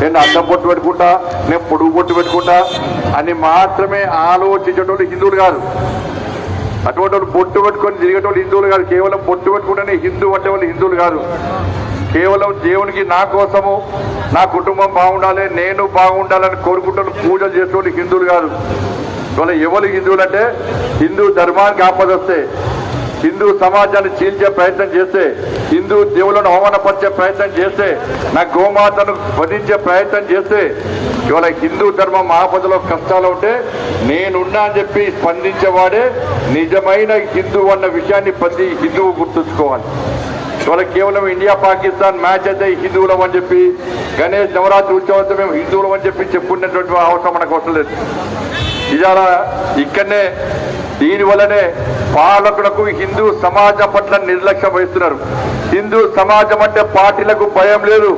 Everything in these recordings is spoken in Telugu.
నేను అడ్డం పొట్టు పెట్టుకుంటా నేను పొడుగు పొట్టు పెట్టుకుంటా అని మాత్రమే ఆలోచించేటోళ్ళు హిందువులు కాదు. అటువంటి వాళ్ళు బొట్టు పెట్టుకొని తిరిగేటోళ్ళు హిందువులు కాదు. కేవలం బొట్టు పెట్టుకుంటేనే హిందూ అంటే వాళ్ళు హిందువులు కాదు. కేవలం దేవునికి నా కోసము నా కుటుంబం బాగుండాలి నేను బాగుండాలని కోరుకుంటున్న పూజలు చేసేవాళ్ళు హిందువులు కాదు. ఇవాళ ఎవరు హిందువులు అంటే హిందూ ధర్మానికి ఆపదొస్తే హిందూ సమాజాన్ని చీల్చే ప్రయత్నం చేస్తే హిందూ దేవులను అవమానపరిచే ప్రయత్నం చేస్తే నా గోమాతను వధించే ప్రయత్నం చేస్తే ఇవాళ హిందూ ధర్మం ఆపదలో కష్టాలు ఉంటే నేనున్నా అని చెప్పి స్పందించేవాడే నిజమైన హిందూ అన్న విషయాన్ని ప్రతి హిందువు గుర్తుంచుకోవాలి. ఇవాళ కేవలం ఇండియా పాకిస్తాన్ మ్యాచ్ అయితే హిందువులం అని చెప్పి గణేష్ నవరాత్రి ఉత్సవంతో మేము హిందువులం అని చెప్పి చెప్పుకునేటువంటి అవసరం మనకు అవసరం లేదు. ఇవాళ ఇక్కడనే దీనివల్లనే పాలకులకు హిందూ సమాజం పట్ల నిర్లక్ష్యం వహిస్తున్నారు. హిందూ సమాజం అంటే పార్టీలకు భయం లేదు.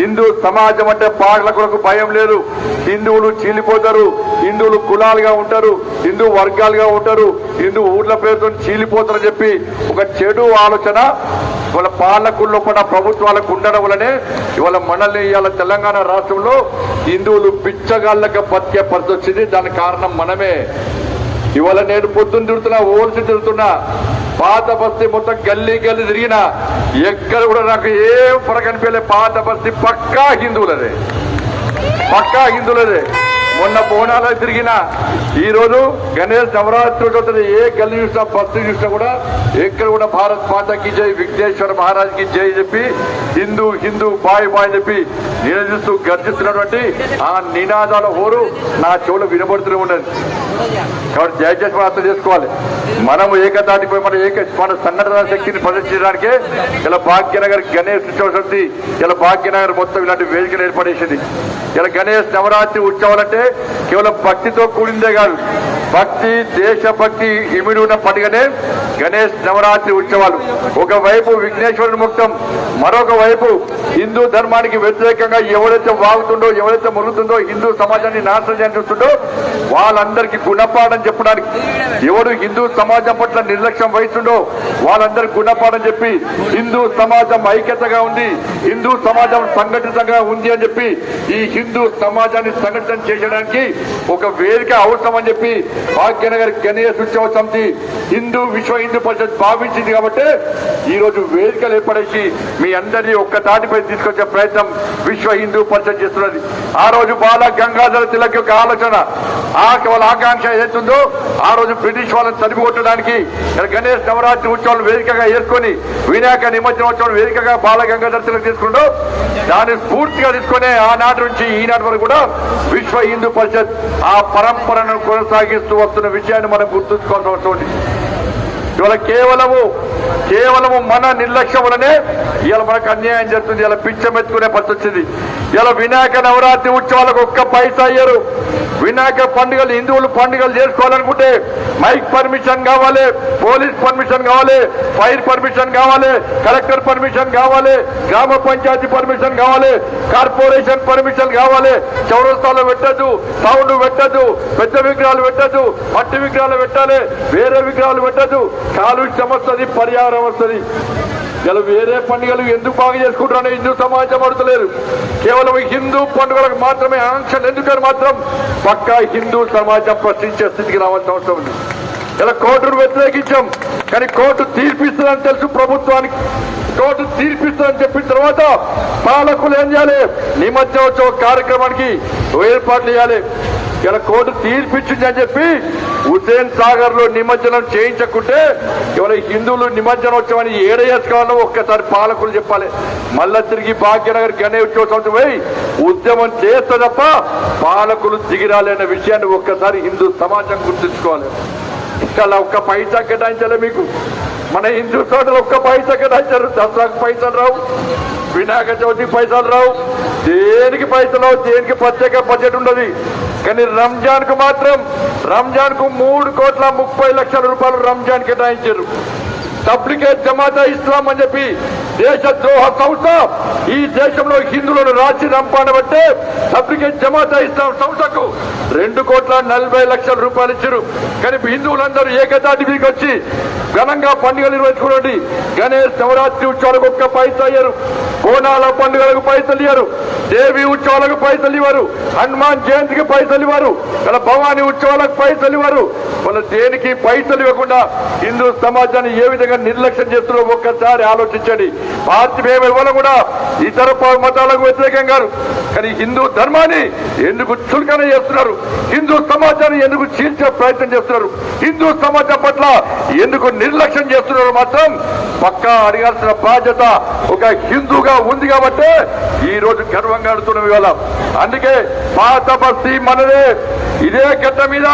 హిందూ సమాజం అంటే పాలకులకు భయం లేదు. హిందువులు చీలిపోతారు. హిందువులు కులాలుగా ఉంటారు. హిందూ వర్గాలుగా ఉంటారు. హిందూ ఊర్ల పేరుతో చీలిపోతారని చెప్పి ఒక చెడు ఆలోచన ఇవాళ పాలకుల్లో కూడా ప్రభుత్వాలకు ఉండడం వల్లనే ఇవాళ మనల్ని ఇవాళ తెలంగాణ రాష్ట్రంలో హిందువులు పిచ్చగాళ్ళగా బతికే పరిస్థితి వచ్చింది. దానికి కారణం మనమే. ఇవాళ నేను పొద్దున్న తిడుతున్నా ఓల్సి తిడుతున్నా పాత బస్తీ మొత్తం గల్లీ గల్లీ తిరిగినా ఎక్కడ కూడా నాకు ఏం పొర కనిపించలే పాత బస్తీ పక్కా హిందువులదే. పక్కా హిందువులదే. మొన్న బోనాలు తిరిగిన ఈ రోజు గణేష్ నవరాత్రులు ఏ గల్లి చూసినా బస్సు చూసినా కూడా ఎక్కడ కూడా భారత్ మాతకి జై విఘ్నేశ్వర మహారాజ్కి జై చెప్పి హిందూ హిందూ బాయ్ బాయ్ చెప్పి నిలదీస్తూ గర్జిస్తున్నటువంటి ఆ నినాదాల హోరు నా చెవులు వినబడుతూనే ఉన్నది. కాబట్టి దయచేసి మనం అర్థం చేసుకోవాలి. మనము ఏకతాటిపై మన ఏక మన సంఘటన శక్తిని ప్రదర్శించడానికే ఇలా భాగ్యనగర్ గణేష్ ఉత్సవం ఇలా భాగ్యనగర్ మొత్తం ఇలాంటి వేదికలు ఏర్పడేసింది ఇలా గణేష్ నవరాత్రి ఉత్సవాలంటే కేవలం భక్తితో కూడిందే కాదు. భక్తి దేశభక్తి ఇమిడి ఉన్న పండుగనే గణేష్ నవరాత్రి ఉత్సవాలు. ఒకవైపు విఘ్నేశ్వరుని ముక్తం మరొక వైపు హిందూ ధర్మానికి వ్యతిరేకంగా ఎవరైతే వాగుతుండో ఎవరైతే మురుగుతుందో హిందూ సమాజాన్ని నాశనం చేస్తుండో వాళ్ళందరికీ గుణపాఠం చెప్పడానికి. ఎవడు హిందూ సమాజం పట్ల నిర్లక్ష్యం వహిస్తుండో వాళ్ళందరికీ గుణపాఠం చెప్పి హిందూ సమాజం ఐక్యతగా ఉంది హిందూ సమాజం సంఘటితంగా ఉంది అని చెప్పి ఈ హిందూ సమాజాన్ని సంఘటన చేయడానికి ఒక వేదిక అవసరం అని చెప్పి భాగ్యనగర్ గణేష్ ఉత్సవ సమితి హిందూ విశ్వ హిందూ పరిషత్ భావించింది కాబట్టి ఈ రోజు వేదికలు ఏర్పడేసి మీ అందరినీ ఒక్క తాటిపై తీసుకొచ్చే ప్రయత్నం విశ్వ హిందూ పరిషత్ చేస్తున్నది. ఆ రోజు బాల గంగాధర తిలక్ యొక్క ఆలోచన ఆ వాళ్ళ ఆకాంక్ష ఏదైతుందో ఆ రోజు బ్రిటిష్ వాళ్ళని చదివికొట్టడానికి గణేష్ నవరాత్రి ఉత్సవాలు వేదికగా ఏర్కొని వినాయక నిమజ్జనోత్సవం వేదికగా బాల గంగాధర తిలక్ తీసుకుంటూ దాన్ని స్ఫూర్తిగా తీసుకునే ఆనాటి నుంచి ఈనాటి వరకు కూడా విశ్వ హిందూ పరిషత్ ఆ పరంపరను కొనసాగిస్తూ వస్తున్న విషయాన్ని మనం గుర్తుంచుకోవాల్సి అవసరం ఇవాళ కేవలము కేవలము మన నిర్లక్ష్యం వలనే ఇవాళ మనకు అన్యాయం జరుగుతుంది. ఇలా పిచ్చమెత్తుకునే పరిస్థితి వచ్చింది. ఇలా వినాయక నవరాత్రి ఉత్సవాలకు ఒక్క పైసా అయ్యారు వినాయక పండుగలు హిందువులు పండుగలు చేసుకోవాలనుకుంటే మైక్ పర్మిషన్ కావాలి పోలీస్ పర్మిషన్ కావాలి ఫైర్ పర్మిషన్ కావాలి కలెక్టర్ పర్మిషన్ కావాలి గ్రామ పంచాయతీ పర్మిషన్ కావాలి కార్పొరేషన్ పర్మిషన్ కావాలి. చౌరస్తాలు పెట్టద్దు సౌండ్ పెట్టద్దు పెద్ద విగ్రహాలు పెట్టద్దు మట్టి విగ్రహాలు పెట్టాలి వేరే విగ్రహాలు పెట్టద్దు. కాలుష్యం వస్తుంది పర్యావరణం వస్తుంది ఇలా వేరే పండుగలు ఎందుకు బాగా చేసుకుంటారని హిందూ సమాజం అడుగుతలేరు కేవలం హిందూ పండుగలకు మాత్రమే ఆంక్షలు ఎందుకని మాత్రం పక్కా హిందూ సమాజం ప్రశ్నించే స్థితికి రావాల్సిన అవసరం ఉంది. ఇలా కోర్టును వ్యతిరేకించాం కానీ కోర్టు తీర్పిస్తుందని తెలుసు ప్రభుత్వానికి. కోర్టు తీర్పిస్తుందని చెప్పిన తర్వాత పాలకులు ఏం చేయాలి? నిమజ్జనోత్సవ కార్యక్రమానికి ఏర్పాట్లు చేయాలి. ఇలా కోర్టు తీర్పిచ్చింది అని చెప్పి హుసేన్ సాగర్లో నిమజ్జనం చేయించకుంటే ఇవాళ హిందువులు నిమజ్జనోత్సవాన్ని ఏడ చేసుకోవాలో ఒక్కసారి పాలకులు చెప్పాలి. మళ్ళా తిరిగి భాగ్యనగర్ గణేష్ ఉత్సవం పోయి ఉద్యమం చేస్తే తప్ప పాలకులు దిగిరాలనే విషయాన్ని ఒక్కసారి హిందూ సమాజం గుర్తుంచుకోవాలి. ఇక్కడ ఒక్క పైసా కేటాయించాలి మీకు? మన హిందూ చోటలు ఒక్క పైసా కేటాయించారు. దసరాకు పైసలు రావు. వినాయక చవితికి పైసలు రావు. దేనికి పైసలు రావు? దేనికి ప్రత్యేక బడ్జెట్ ఉండదు. కానీ రంజాన్కు మాత్రం రంజాన్కు మూడు కోట్ల ముప్పై లక్షల రూపాయలు రంజాన్ కేటాయించారు. తబ్లికేట్ జమాతా ఇస్లాం అని చెప్పి దేశ ద్రోహ సంస్థ ఈ దేశంలో హిందువులను రాచి రంపాడబట్టే తబ్లికేట్ జమాతా ఇస్లాం సంస్థకు రెండు కోట్ల నలభై లక్షల రూపాయలు ఇచ్చారు. కానీ హిందువులందరూ ఏకతాటి మీకు వచ్చి ఘనంగా పండుగలు నిర్వహించుకోండి. గణేష్ నవరాత్రి ఉత్సవాలకు ఒక్క పైసలు అయ్యారు బోనాల పండుగలకు పైసలు ఇవ్వరు దేవి ఉత్సవాలకు పైసలు ఇవ్వరు హనుమాన్ జయంతికి పైసలు ఇవ్వరు మన భవానీ ఉత్సవాలకు పైసలు ఇవ్వరు మన దేనికి పైసలు ఇవ్వకుండా హిందూ సమాజాన్ని ఏ విధంగా నిర్లక్ష్యం చేస్తున్నారో ఒక్కసారి ఆలోచించండి. పార్టీ మేము ఇవ్వడం కూడా ఇతర మతాలకు వ్యతిరేకం కాదు. కానీ హిందూ ధర్మాన్ని ఎందుకు చులకన చేస్తున్నారు? హిందూ సమాజాన్ని ఎందుకు చీల్చే ప్రయత్నం చేస్తున్నారు? హిందూ సమాజం పట్ల ఎందుకు నిర్లక్ష్యం చేస్తున్నారు మాత్రం పక్కా అడగాల్సిన బాధ్యత ఒక హిందూగా ఉంది కాబట్టి ఈ రోజు గర్వంగా అడుతున్నాం ఇవాళ. అందుకే పాత బస్తీ మనదే. ఇదే గడ్డ మీద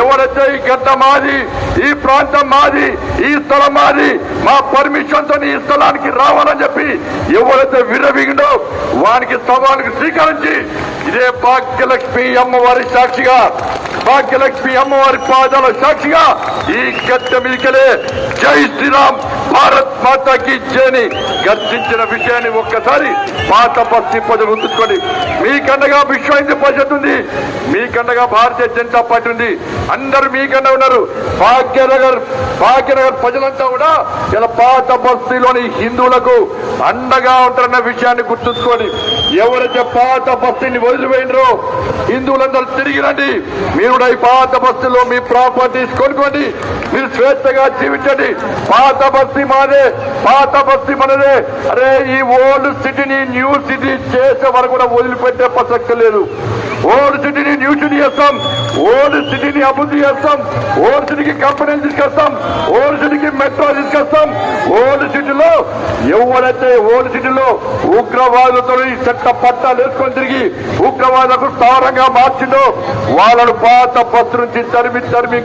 ఎవరైతే ఈ గడ్డ మాది ఈ ప్రాంతం మాది ఈ స్థలం మాది మా పర్మిషన్తో ఈ స్థలానికి రావాలని చెప్పి ఎవరైతే విరవిగిండో వానికి స్థలానికి స్వీకరించి ఇదే భాగ్యలక్ష్మి అమ్మవారి సాక్షిగా భాగ్యలక్ష్మి అమ్మవారి పాదాల సాక్షిగా ఈ గడ్డ మీదకెళ్ళే జై శ్రీరామ్ భారత్ మాతాకి జయని గర్జించిన విషయాన్ని ఒక్కసారి పాత పత్తి ప్రజలు గుర్తుంచుకోండి. మీకండగా విశ్వ హిందూ పరిషత్ ఉంది మీకండగా భారతీయ జనతా పార్టీ ఉంది. అందరూ మీకన్నా ఉన్నారు. భాగ్యనగర్ భాగ్యనగర్ ప్రజలంతా కూడా ఇలా పాత బస్తీలోని హిందువులకు అండగా ఉంటారన్న విషయాన్ని గుర్తుంచుకోండి. ఎవరైతే పాత బస్తీని వదిలిపోయినరో హిందువులందరూ తిరిగి రండి. మీరు కూడా ఈ పాత బస్తీలో మీ ప్రాపర్టీస్ కొనుక్కోండి. మీరు స్వేచ్ఛగా జీవించండి. పాత బస్తీ మాదే పాత బస్తీ మనదే. అరే ఈ ఓల్డ్ సిటీని న్యూ సిటీ చేసే వరకు కూడా వదిలిపెట్టే ప్రసక్తి లేదు. ఓల్డ్ సిటీని న్యూ సిటీ చేస్తాం. ఓల్డ్ సిటీని అభివృద్ధి చేస్తాం. ఓల్డ్ సిటీకి కంపెనీలు తీసుకొస్తాం. ఓల్డ్ సిటీకి మెట్రో తీసుకొస్తాం. ఓల్డ్ సిటీలో ఎవరైతే ఓల్డ్ సిటీలో ఉగ్రవాదులతో ఈ చెట్ల పట్టాలు వేసుకొని తిరిగి ఉగ్రవాదులకు స్థావరంగా మార్చిండో వాళ్ళను పాత పత్తు నుంచి తరిమి తరిమి